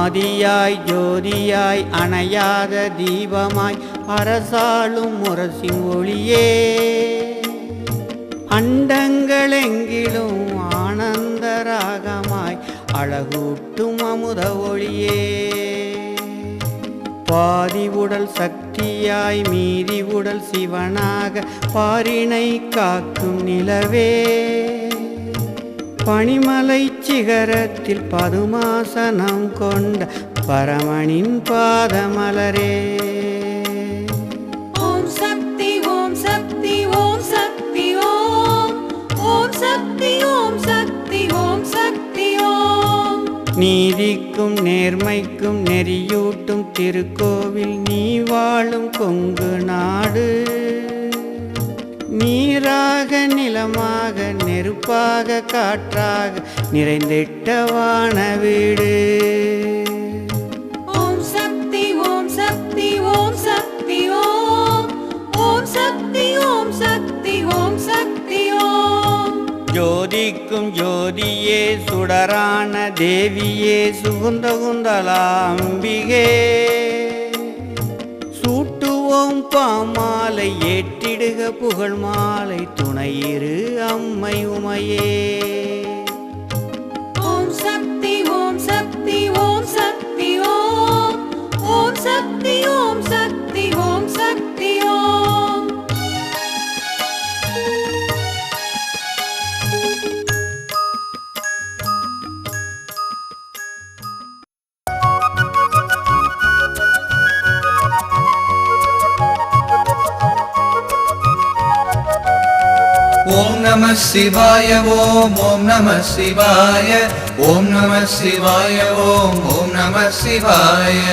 ஆதியாய் ஜோதியாய் அணையாத தீபமாய் அரசாளும் முரசின் ஒளியே. அண்டங்களெங்கிலும் ஆனந்த ராகமாய் அழகூட்டும் அமுத ஒளியே. பாதி உடல் சக்தியாய் மீதி உடல் சிவனாக பாரினை காக்கும் நிலவே. பனிமலை சிகரத்தில் பதுமாசனம் கொண்ட பரமனின் பாதமலரே. ஓம் சக்தி ஓம் சக்தி ஓம் சக்தி ஓம். ஓம் சக்தி ஓம் சக்தி ஓம் சக்தி ஓம். நீதிக்கும் நேர்மைக்கும் நெறியூட்டும் திருக்கோவில் நீ வாழும் கொங்கு நாடு. நீராக நிலமாக நெருப்பாக காற்றாக நிறைந்திட்ட வான வீடு. ஓம் சக்தி ஓம் சக்தி ஓம் சக்தி ஓம். ஓம் சக்தி ஓம் சக்தி ஓம் சக்தி ஓம். ஜோதிக்கும் ஜோதியே சுடரான தேவியே சுகுந்த குந்தலாம்பிகே. ஓம் பாமாலை ஏற்றிடுக புகழ் மாலை துணையிரு அம்மை உமையே. ஓம் நம சிவாய ஓம் ஓம் நம சிவாய ஓம் நம சிவாய ஓம் ஓம் நம சிவாய.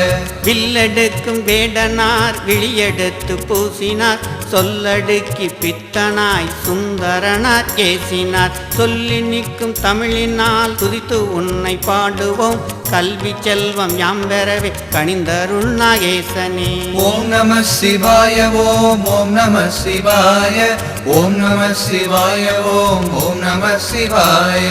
வில்லெடுக்கும் வேடனார் விழியெடுத்து பூசினார் சொல்லடுக்கி பித்தனாய் சுந்தரனார் ஏசினார். சொல்லி நிற்கும் தமிழினால் துதித்து உன்னை பாடுவோம். கல்வி செல்வம் யாம் பெறவே கணிந்தருள் நாகேசனே ஓம் நம சிவாய ஓம் ஓம் நம சிவாய ஓம் நம சிவாய ஓம் ஓம் நம சிவாய